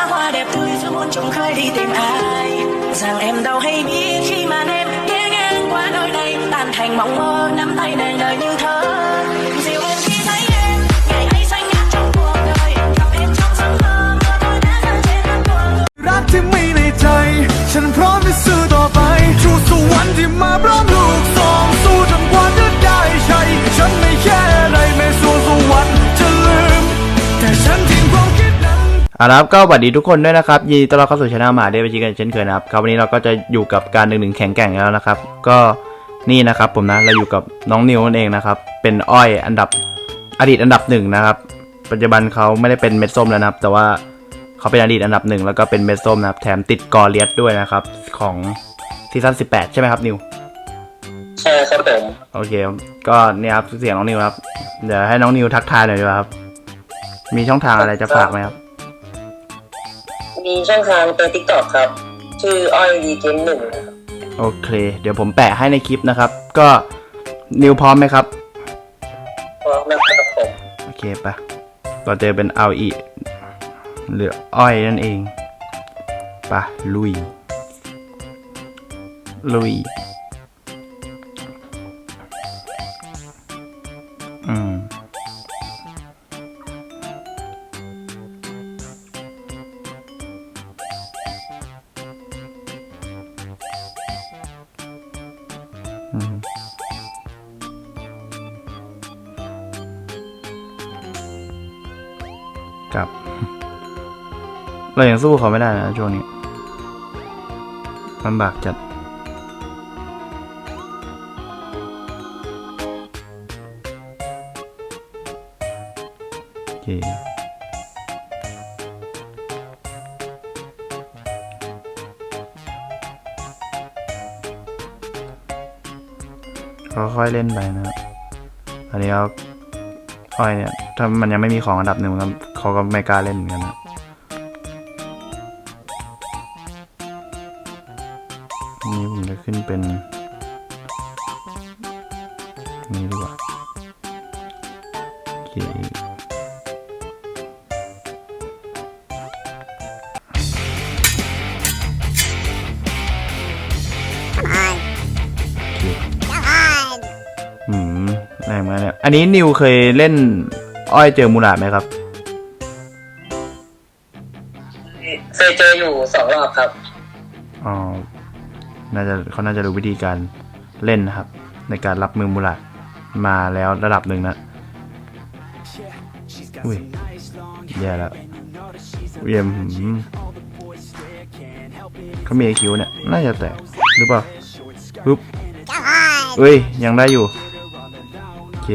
đóa hoa đẹp tươi giữa muôn trùng khơi đi tìm ai. Rằng em đâu hay biết khi mà em ghé ngang qua nơi này, tan thành mộng mơ nắm tay nàng đời như thơ. อาละครับก็สวัสดีทุกคนด้วยนะครับยินดีต้อนรับเข้าสู่ช anel หมาเดวิจิกันเช่นเคยนะครับครับวันนี้เราก็จะอยู่กับการหนึ่งหนึ่งแข่งแกร่งแล้วนะครับ ก็นี่นะครับผมนะเราอยู่กับน้องนิวนั่นเองนะครับ เป็นอ้อยอันดับอดีตอันดับหนึ่งนะครับ ปัจจุบันเขาไม่ได้เป็นเม็ดส้มแล้วนะครับ แต่ว่าเขาเป็นอดีตอันดับหนึ่งแล้วก็เป็นเม็ดส้มนะครับ แถมติดกอเลียสด้วยนะครับ ของซีซั่น18ใช่ไหมครับนิวใช่ครับผมโอเค ก็เนี่ยครับเสียงน้องนิวครับเดี๋ยวให้น้องนิวทักทายหน่อยดีกว่าครับ มีช่องทางอะไรจะฝากไหมครับ มีช่องทางเป็นทิกตอกครับ ชื่ออ้อยดีเกมหนึ่งนะครับโอเค เดี๋ยวผมแปะให้ในคลิปนะครับ ก็นิวพร้อมไหมครับ พร้อมนะครับผมโอเคปะต่อเจอเป็นเอาอีเหลืออ้อยนั่นเองปะลุย ลุย อืม กับ เรายังสู้เขาไม่ได้นะช่วงนี้ลำบากจัดโอเค ค่อยเล่นไปนะครับอันนี้เขาอ้อยเนี่ยถ้ามันยังไม่มีของอันดับหนึ่งมันก็เขาก็ไม่กล้าเล่นเหมือนกันนะนนี้ผมจะขึ้นเป็น นี่ดีกว่า มแรงมากเนี่ยอันนี้นิวเคยเล่นอ้อยเจอมูลาดไหมครับ เคยเจออยู่สองรอบครับ อ๋อ น่าจะเขาน่าจะรู้วิธีการเล่นนะครับ ในการรับมือมูลาดมาแล้วระดับหนึ่งนะ อุ้ยแย่แล้วเวียมหืมเขามีไอคิวเนี่ย น่าจะแตกหรือเปล่าปึ๊บเอ้ย ยังได้อยู่โอ เค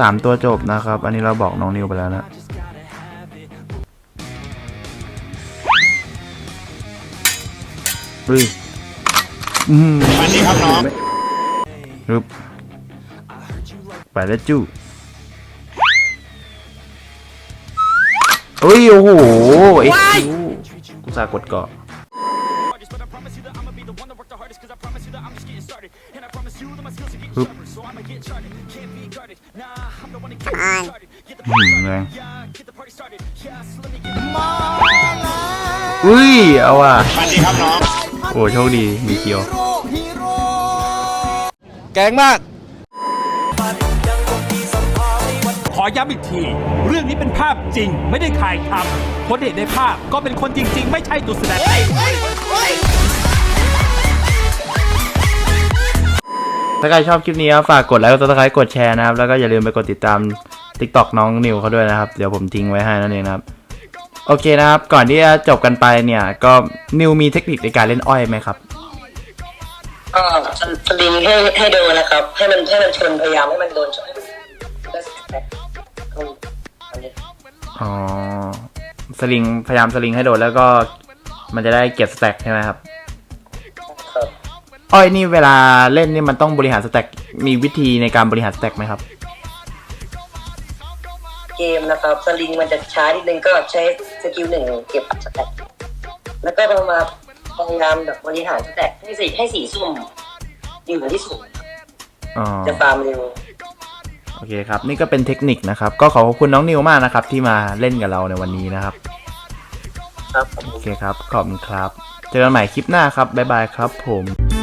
สามตัวจบนะครับ อันนี้เราบอกน้องนิวไปแล้วนะเฮ้ยอืมสวัสดีครับน้องปึ๊บไปแล้วจู้เฮ้ย โอ้โหเอ็กคิวกูสากดเกาะปึ๊บ อืมแรงอุ้ย เอาว่ะสวัสดีครับน้องโอ้โชคดีมีเกียว แกงมาก ขอย้ำอีกที เรื่องนี้เป็นภาพจริงไม่ได้ถ่ายทำคนเห็นในภาพก็เป็นคนจริง ๆ ไม่ใช่ตัวแสดง ถ้าใครชอบคลิปนี้ครับฝากกดไลค์กดซับสไครต์กดแชร์นะครับ แล้วก็อย่าลืมไปกดติดตาม TikTok น้องนิวเขาด้วยนะครับ เดี๋ยวผมทิ้งไว้ให้นั่นเองนะครับ โอเคนะครับ ก่อนที่จะจบกันไปเนี่ย ก็นิวมีเทคนิคในการเล่นอ้อยไหมครับ ก็สลิงให้ให้โดนนะครับ ให้มันให้มันชนพยายามให้มันโดนชนให้มันได้สแต็กอืมอันนี้อ๋อ สลิงพยายามสลิงให้โดนแล้วก็มันจะได้เก็บสแต็กใช่ไหมครับครับ อ้อยนี่เวลาเล่นนี่มันต้องบริหารสแต็กมีวิธีในการบริหารสแต็กไหมครับ เกมนะครับสลิงมันจะช้านิดนึงก็ใช้สกิลหนึ่งเก็บสแต็กแล้วก็ต้องมาพยายามแบบบริหารสแต็กให้สีให้สีส้มอยู่ที่สุดอ๋อจะฟาร์มเร็วโอเคครับ นี่ก็เป็นเทคนิคนะครับ ก็ขอขอบคุณน้องนิวมากนะครับ ที่มาเล่นกับเราในวันนี้นะครับ ครับผมโอเคครับ ขอบคุณครับ เจอกันใหม่คลิปหน้าครับ บ๊ายบายครับผม